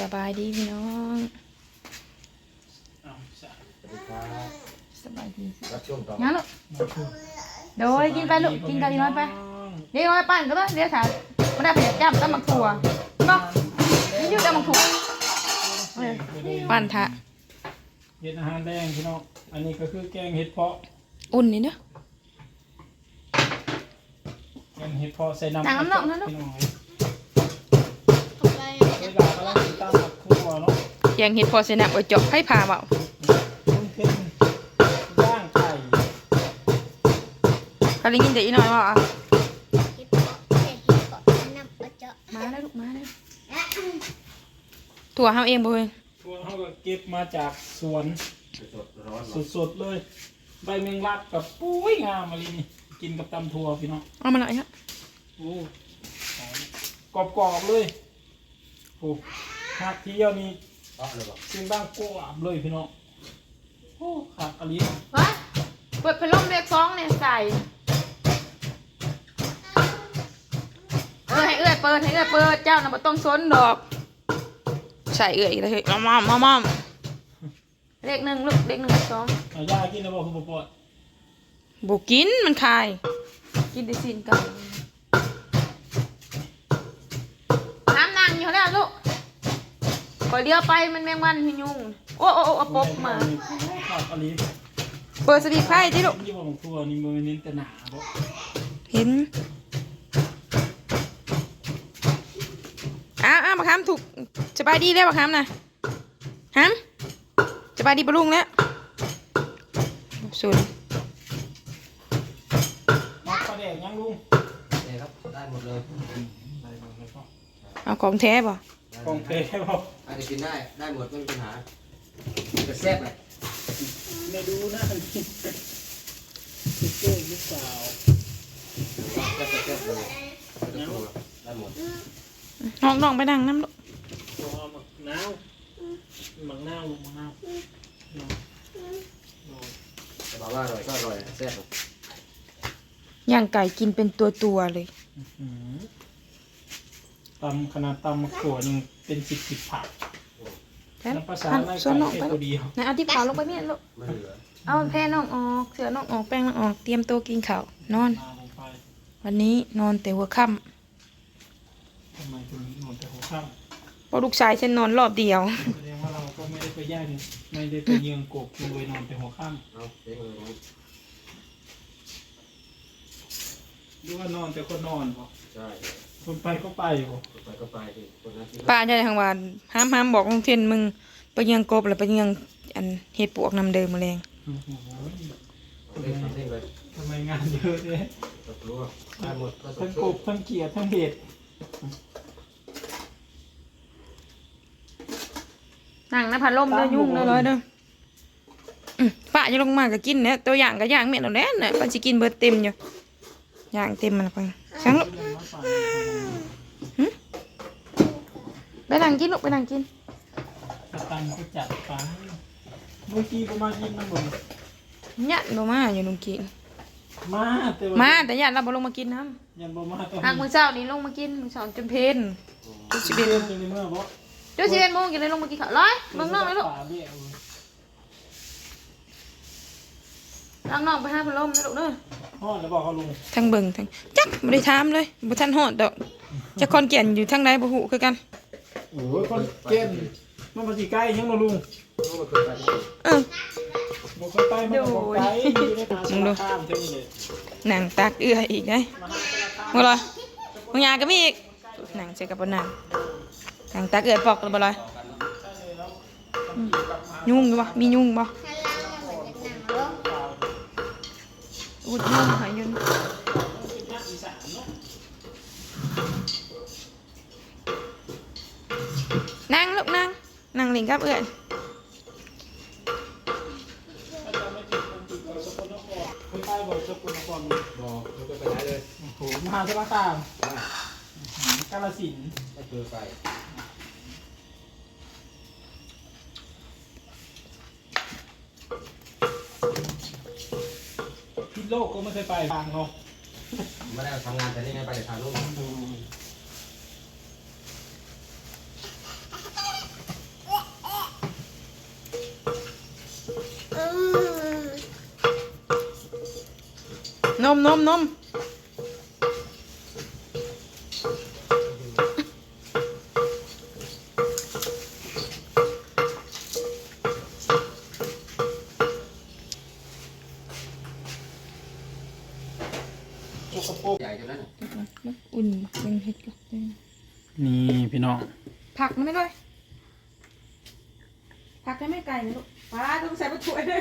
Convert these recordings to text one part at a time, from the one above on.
สบายดีพี่น้องเอาสะสวัสดีครับสบายดีรับช่วงต่องั้นลูกมาพูดโดยกินไปลูกกินกะทิน้อยไปเดี๋ยวน้อยปั่นก็ได้เดี๋ยวสาวไม่ได้เผ็ดจ้ำต้องมักถั่วก็นี่อยู่แต่มักถั่วเออปั่นทะเห็ดอาหารแดงพี่น้องอันนี้ก็คือแกงเห็ดเพาะอุ่นนี่เนาะแกงเห็ดเพาะใส่น้ำน้ำน้ำน้ำน้ำ แกงเห็ดพอเสนับไว้เจาะให้ผ่าเบามันเป็นย่างไก่เขาได้ยินแต่อีน้อยว่าอะเฮ็ดเกาเฮ็ดกาะน้ำปลาเจาะมาแล้วลูกมาแล้วถั่วเฮาเองบ่เว้ยพวกเขาก็เก็บมาจากสวนสดสดๆเลย ใบแมงลักกับปุ้ยงามมาลีนี่กินกับตำถั่วพี่น้องเอามาหน่อยครับโอ้กรอบๆเลยโอ้หักเที่ยวนี่ เพราะอะไรบอกเสียงดังกวาบเลยพี่น้องโอ้ขาดอะไรวะเปิดพัดลมเรียกซองเนี่ยใส่เออให้เอื้อยเปิดให้เอื้อยเปิดเจ้าน่ะบ่ต้องสนดอก ใส่เอื้อยอีกแล้วเฮ้ยมอมมอมมอมเลขหนึ่งลูกเลขหนึ่งเลขสองเอายากินแล้วบอกคุณปอดบกินมันคาย กินได้สินไกันน้ำนางอยู่แล้วลูก พอเลี้ยวไปมันแมงวันหิยุงโอ้โอ้โอ้เอาปบมาขาดอะไรเปิดสปีดไฟที่ลูกยี่ห้อของครัวนี่มันเน้นแต่หนาบ่เห็นอ้าวอ้าวมาค้ำถูกสบายดีแล้วมาค้ำนะฮัมสบายดีปะลุงแล้วสุดมักปลาแดกยังลุงนี่ครับได้หมดเลยได้หมดเลยพ่อเอาของแท้ป่ะ กองเทบอกอาจจะกินได้ ได้หมดไม่มีปัญหาจะแซ่บเลยไม่ดูนะนี่เจ๊หรือเปล่าแซ่บแซ่บเลยไม่ต้องกลัวได้หมดน้องน้องไปนั่งน้ำลูกตัวหมักนาวหมักนาวลุงหมักนาวเนาะเนาะจะบอกว่าอร่อยก็อร่อยแซ่บย่างไก่กินเป็นตัวตัวๆเลย อืม ตำขนาดตำมะขวหนึ่งเป็นสิบสิบผักแพ้น้ำภาษาหันในส่วนไก่น้องแค่ไปตัลูวกเดียวนะเอาที่ขาวลงไปเนี่ยลูกไม่เหลือเอาแพ้น้องออก เสือน้องออกแป้งน้องออกเตรียมตัวกินข้าวนอน มาลงไปวันนี้นอนแต่หัวค่ทำไมถึงนอนแต่หัวค่ำำเพราะลูกชายฉันนอนรอบเดียวแสดงว่าเราก็ไม่ได้ไปแย่งไม่ได้ไปเยืองกบโดยนอนแต่หัวค่เอาเจ๊งเลยำหรือว่านอนแต่คนนอนบ่ใช่ คนไปก็ไปบ่ไปก็ไปที่คนนั้นที่ป้าจะทางวันห้ามห้ามบอกลุงเทนมึงไปเยังกบหรือไปเยังอันเห็ดปวกนำเดิมมาแรงโอ้โหเล่นเล่นเลยทำไมงานเยอะเนี่ยตกรู้ได้หมดก็สทั้ดงกชื่บทั้งเขียดทั้งเห็ดนั่งนะพัดลมเด้อยุ่งเด้อร้อยเด้ออืมป้าจะลงมาก็กินเนี่ยตัวอย่างก็ย่างเมียนเอาแน่น่ะป้าจะกินเบิดเต็มอยู่ย่างเต็มมันละเพัง ช่างลูกไปนั่งกินลูกไปนั่งกินสตังค์ก็จัดไปเมื่อกี้ก็มากินน้ำบ่นยันบ่มาอยู่ลุงกิน มาแต่ว่มาแต่ยันเราบ่ลงมากินน้ยังบ่มาตอนำหากมื้อเช้านี้ลงมากินมื้อเช้าจนเพลนจุดสิบเอ็ดเดือนในเมื่อบ่จุดสิบเอ็ดโมงกินเลยลงมากินข้าวร้อยเบิ่งน้องเลยลูกป่าเบี้ยเว้ย ล้างน้องไปหาพัดลมเลยลูกเด้อฮอดแล้วบอกเขาลุงทั้งเบิ่งทั้งจักบ่ได้ถามเลยบ่ทันฮอดดอกจะคอนแก่นอยู่ทางใดบ่ฮู้คือกัน โอ้ยคนเก่งมันมาสิใกล้ยังบ่ลุงรู้ว่าเกิดอะไรขึ้นเออบ่คนใกล้มันก็บ่ไกลอยู่ในทางสารคามเท่านี้เลยหนังตักเอื้ออีกได้มาหาสารคามบ่ล่ะมึงยาก็มีอีกหนังใส่กับบ่หนังหนังตักเอื้อปอกแล้วบ่ล่ะอืมยุ่งอยู่บ่มียุ่งบ่ถ้าล่างมันเหมือนหนังรก อุดยุ่งหายยุ่งเป็นภาคอีสานเนาะนั่งลูกนั่งนั่งเล่นกับเอื้อถ้าจะไม่ติดมันติดกับอกสกลนครบอกไม่เคยไปไหนเลยโอ้โหมหาสารคามกาฬสินไม่เคยไป ลกก็ไม่เคยไปฟังเนาะไม่ได้ทำงานแต่นี่ไงไปแต่ายรูกนมนมนม ใหญ่จนนั้นน่ะอุ่นยังเห็ดก่อนนี่พี่น้อง ผักมันไม่ด้วยผักได้ไม่ไกลนะลูกป้าต้องใส่ปลาถั่วด้วย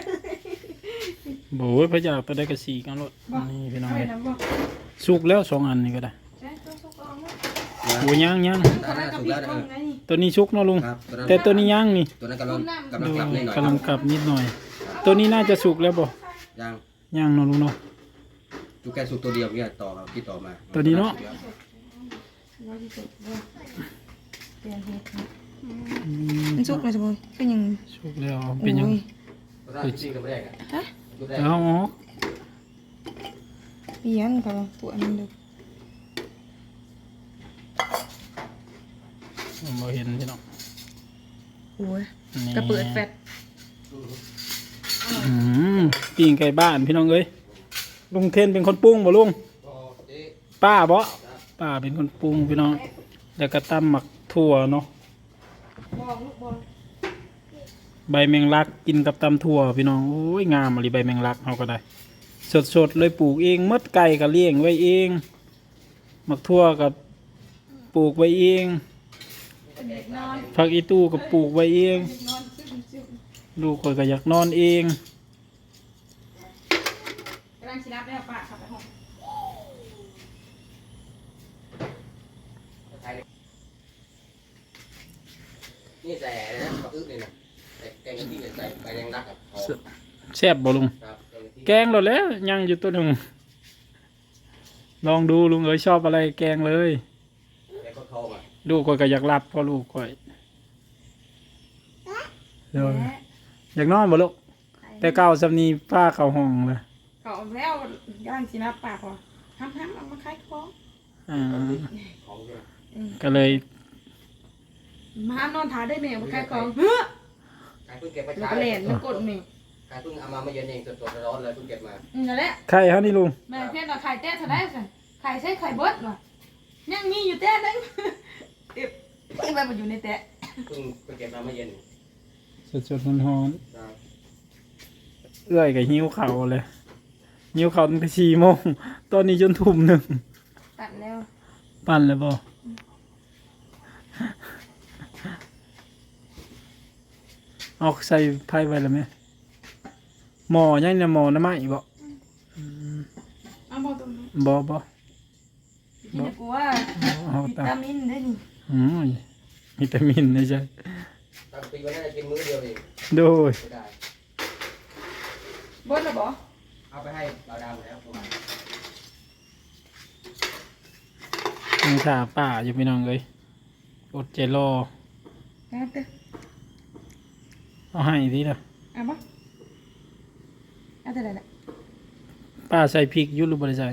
โอ้ยพระเจ้าตัวได้กระสีกันรถบอกนี่พี่น้องสุกแล้วสองอันนี่ก็ได้ต้องสุกเอางยังขอได้กับพี่กล้องตัวนี้สุกเนาะลุง แต่ตัวนี้ยังนี่ตัวนั้นกำลังกำลังกลับนิดหน่อยกำลังกลับนิดหน่อย ตัวนี้น่าจะสุกแล้วบ่ยังยังเนาะลุงเนาะ จุกแกสุกตัวเดียวเนี่ยต่อครับที่ต่อมาตัวนี้เนาะร้อยที่สุดว่าเปลี่ยนเห็ดนะมันสุกเลยจ้ะบอยก็ยังสุกแล้วเป็นยังโอ้ยตัวนั้นจริงกับแรกอะฮะจุกแรกเอาออกเปลี่ยนกับตัวนั้นดูบ่เห็นพี่น้องโอ้ยนี่กระเปิดแฟดอืมปิ้งไก่บ้านพี่น้องเอ้ย ลุงเทนเป็นคนปรุงบ่ลุงก็เจ๊ป้าบ่ป้าเป็นคนปรุงพี่น้องแล้วก็ตำหมักถั่วเนาะบองลูกบองใบแมงลักกินกับตำถั่วพี่น้องโอ้ยงามอะไรใบแมงลักเอาก็ได้ สดๆเลยปลูกเองมดไก่ก็เลี้ยงไว้เองหมักถั่วกับปลูกไว้เองเด็กนอนผักอีตู้ก็ปลูกไว้เองเด็กนอนซึมซึมลูกข่อยก็อยากนอนเอง กำลังชินับได้ป้าขับไปห้องนี่ใส่อะไรนะปลาอึกนี่นะใส่แกงกะทิเนี่ยใส่ใบแดงรักอะหอมแซ่บบ่ลุง ครับแกงกะทิแกงเราแล้วยังอยู่ตัวหนึ่ง ลองดูลุงเอ๋ยชอบอะไรแกงเลย แล้วก็ทองอะลูกข่อยก็อยากรับเพราะลูกข่อยเดี๋ยวอยากนอนบ่ลูก แต่เก่าสำนีป้าเข้าห้องเลย เขาเอาแล้วกำลังชินับป้าพอห้ามห้ามเอามาขายของอ่าของใช่ไหมก็เลยมาห้ามนอนท้าได้แมวมาขายของเฮ้อใครเพิ่งเก็บไปแล้วขายก็เล่นแล้วกดแมวใครเพิ่งเอามาเมื่อเย็นเองสดๆร้อนๆเลยเพิ่งเก็บมาอืมนั่นแหละใครฮะนี่ลุงแม่เพื่อนว่าไข่เต้เท่าไหร่สิไข่ใช้ไข่เบิดว่ะยังมีอยู่เต้นึงเก็บไปไปอยู่ในเต้เพิ่งเพิ่งเก็บมาเมื่อเย็นสดๆร้อนครับๆเอื้อยกับหิ้วเข่าเลย หิ้วเข่าตั้งแต่สี่โมงตอนนี้จนทุ่มหนึ่งตัดแล้วปั่นเลยบ่เอาใส่ไพ่ไว้แล้วไหมหมอยังเนี่ยหมอน้ำไม้บ่เอาบอกตรงนี้บ่บ่กินแต่กูว่าเอาวิตามตามินได้นี่อืมวิตามินนะจ๊ะตั้งปีวันนั้นจะกินมื้อเดียวเองโดย ไม่ได้ เบิดแล้วบ่ เอาไปให้เราดาวหมดแล้วประมาณยังถาป่าอยู่พี่น้องเลยอดใจรอเอาเต้เอาให้ดีละเอาบ่เอาแต่ไหนละป้าใส่พริกอยุหรือบริใส่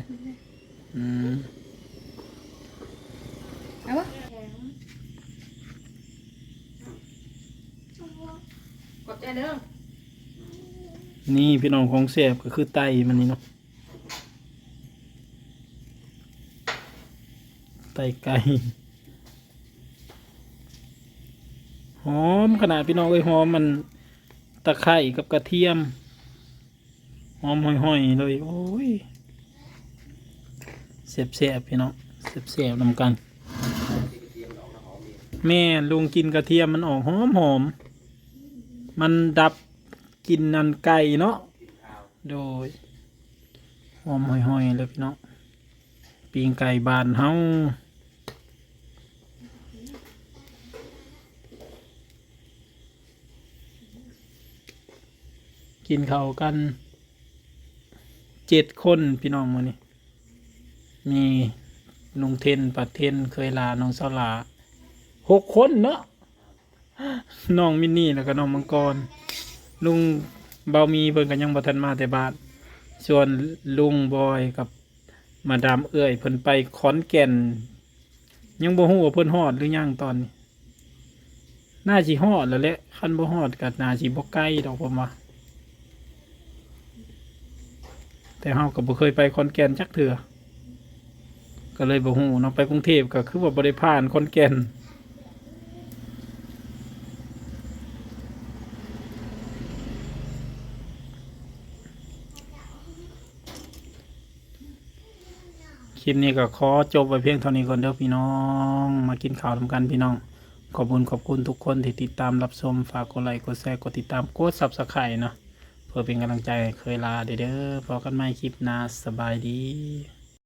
อืมเอาบ่กดใจเด้อ นี่พี่น้องของเสียบก็คือไตมันนี่เนาะไตไก่หอมขนาดพี่น้องเอ้ยหอมมันตะไคร้กับกระเทียมหอมห่อยๆเลยโอ้ยเสียบพี่น้องเสียบๆนำกันที่กระเทียนำหอมดีแม่ลุงกินกระเทียมมันออกหอมหอมมันดับ กินนันไก่เนาะโดยหอมห่อยๆเลยพี่น้องปีงไก่บานเฮากินข้าวกันเจ็ดคนพี่น้องมือนี่มีลุงเทนปัดเทนเคยลาน้องสาลาหกคนเนาะน้องมินนี่แล้วก็น้องมังกร ลุงเบามีเพิ่นก็ยังบ่ทันมาแต่บ้านส่วนลุงบอยกับมาดามเอื้อยเพิ่นไปขอนแก่น ยังบ่ฮู้ว่าเพิ่นฮอดหรือยังตอนนี้น่าสิฮอดแล้วแหละคันบ่ฮอดก็น่าสิบ่ไกล้ดอกผมว่าแต่เฮาก็บ่เคยไปขอนแก่นจักเทื่อก็เลยบ่ฮู้เนาะไปกรุงเทพก็คือว่าบ่ได้ผ่านขอนแก่น ลิปนี้ก็ขอจบไว้เพียงเท่านี้ก่อนเด้อพี่น้อง มากินข่าวทำกันพี่น้อง ขอบคุณขอบคุณทุกคนที่ติดตามรับชมฝากกดไลค์กดแชร์กดติดตามกดซับสไครต์เนาะเพื่อเป็นกำลังใจเคยลาเด้อเด้อพอกันใหม่คลิปหน้าสบายดี